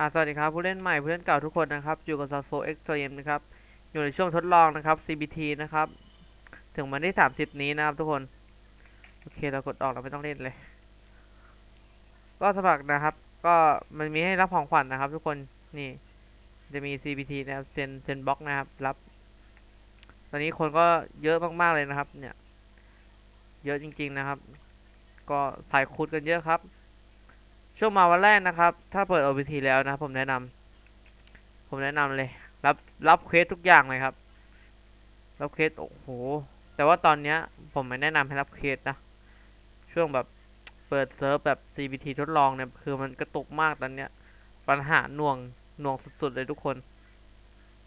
อ่าสวัสดีครับผู้เล่นใหม่ผู้เล่นเก่าทุกคนนะครับ อยู่กับ s o f o Extreme นะครับ อยู่ในช่วงทดลองนะครับ CBT นะครับ ถึงวันที่ 30 นี้นะครับทุกคน โอเคเรากดออกเราไม่ต้องเล่นเลย ก็สมัครนะครับ ก็มันมีให้รับของขวัญนะครับ ทุกคนนี่จะมี CBT นะครับเซนเซนบ็อกนะครับรับ ตอนนี้คนก็เยอะมากๆเลยนะครับ เนี่ย เยอะจริง ๆนะครับ ก็ใส่คูดกันเยอะครับ ช่วงมาวันแรกนะครับ ถ้าเปิด OBT แล้วนะ ผมแนะนำผมแนะนำเลย รับรับเควสทุกอย่างเลยครับ รับเควสโอ้โห แต่ว่าตอนเนี้ยผมไม่แนะนำให้รับเควสนะ ช่วงแบบเปิดเซิร์ฟแบบ CBT ทดลองเนี่ยคือมันกระตุกมากตอนเนี้ย ปัญหาหน่วงหน่วงสุดๆเลยทุกคน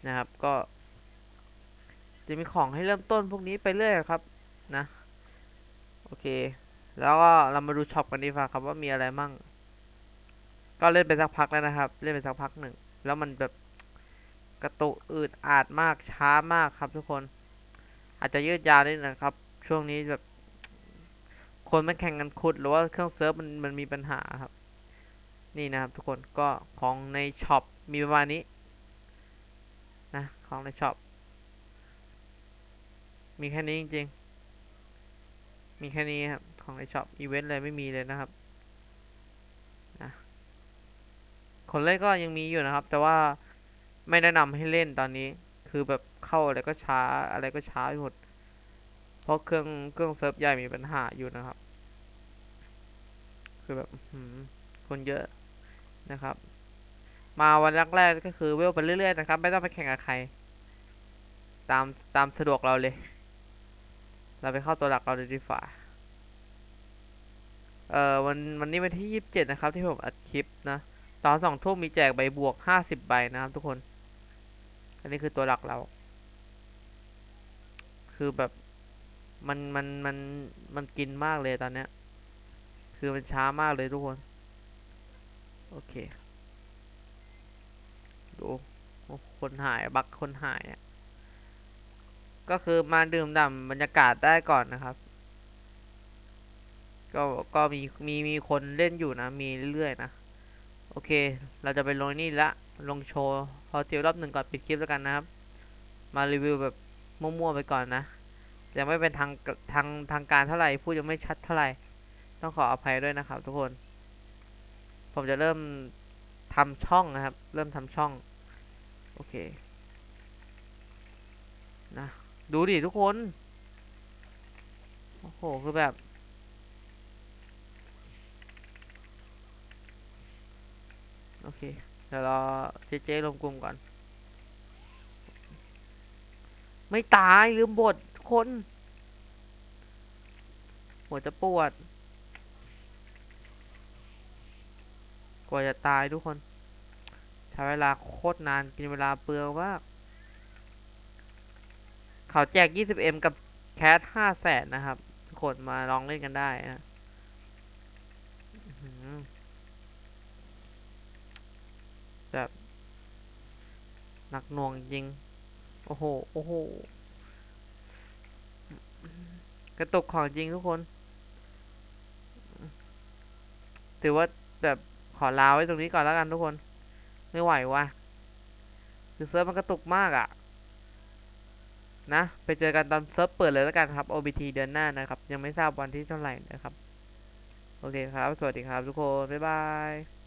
นะครับก็ จะมีของให้เริ่มต้นพวกนี้ไปเรื่อยครับนะ โอเค แล้วก็เรามาดูช็อปกันดีกว่าครับว่ามีอะไรมั่ง ก็เล่นไปสักพักแล้วนะครับ เล่นไปสักพักหนึ่ง แล้วมันแบบกระตุกอืดอาดมากช้ามากครับ ทุกคน อาจจะยืดยาวนิดนะครับ ช่วงนี้แบบคนมันแข่งกันขุดหรือว่าเครื่องเซิร์ฟมันมันมีปัญหาครับ นี่นะครับ ทุกคนก็ของในช็อปมีประมาณนี้นะของในช็อปมีแค่นี้จริงๆ มีแค่นี้ครับ ของในช็อปอีเวนต์เลยไม่มีเลยนะครับ คนเล่นก็ยังมีอยู่นะครับ แต่ว่าไม่แนะนำให้เล่นตอนนี้ คือแบบเข้าอะไรก็ช้าอะไรก็ช้าหมด เพราะเครื่องเครื่องเซิร์ฟใหญ่มีปัญหาอยู่นะครับ คือแบบคนเยอะนะครับ มาวันแรกๆก็คือเวลไปเรื่อยๆนะครับ ไม่ต้องไปแข่งกับใคร ตามตามสะดวกเราเลย เราไปเข้าตัวหลักเราเลยดีฝ่าเอ่อวันวันนี้วันที่ยี่สิบเจ็ดนะครับ ที่ผมอัดคลิปนะ ตอนสองทุ่มมีแจกใบบวกห้าสิบใบนะครับทุกคน อันนี้คือตัวหลักเรา คือแบบมันมันมันมันกินมากเลยตอนเนี้ย คือมันช้ามากเลยทุกคน โอเค ดูคนหายบักคนหายอะ ก็คือมาดื่มด่ำบรรยากาศได้ก่อนนะครับ ก็ก็มีมีมีคนเล่นอยู่นะ มีเรื่อยๆนะ โอเค เราจะไปลงนี่ละ ลงโชว์ฮอเทลรอบหนึ่งก่อนปิดคลิปแล้วกันนะครับ มารีวิวแบบมั่วๆไปก่อนนะยังไม่เป็นทางทางทางการเท่าไหร่ พูดยังไม่ชัดเท่าไหร่ ต้องขออภัยด้วยนะครับ ทุกคน ผมจะเริ่มทำช่องนะครับ เริ่มทำช่อง โอเค นะ ดูดิทุกคน โอ้โห คือแบบ โอเค เดี๋ยวรอเจเจรวมกลุ่มก่อน ไม่ตายลืมบทคน หัวจะปวด กว่าจะตายทุกคน ใช้เวลาโคตรนานกินเวลาเปลืองมากเขาแจก 20M กับแคส5แสนนะครับ ทุกคนมาลองเล่นกันได้นะ แบบหนักหน่วงจริง โอ้โห โอ้โห กระตุกของจริงทุกคน ถือว่าแบบขอลาไว้ตรงนี้ก่อนแล้วกันทุกคน ไม่ไหววะคือเซิร์ฟมันกระตุกมากอะ่ะ นะ ไปเจอกันตอนเซิร์ฟเปิดเลยแล้วกันครับ OBT เดือนหน้านะครับ ยังไม่ทราบวันที่เท่าไหร่นะครับ โอเคครับ สวัสดีครับทุกคน บ๊ายบาย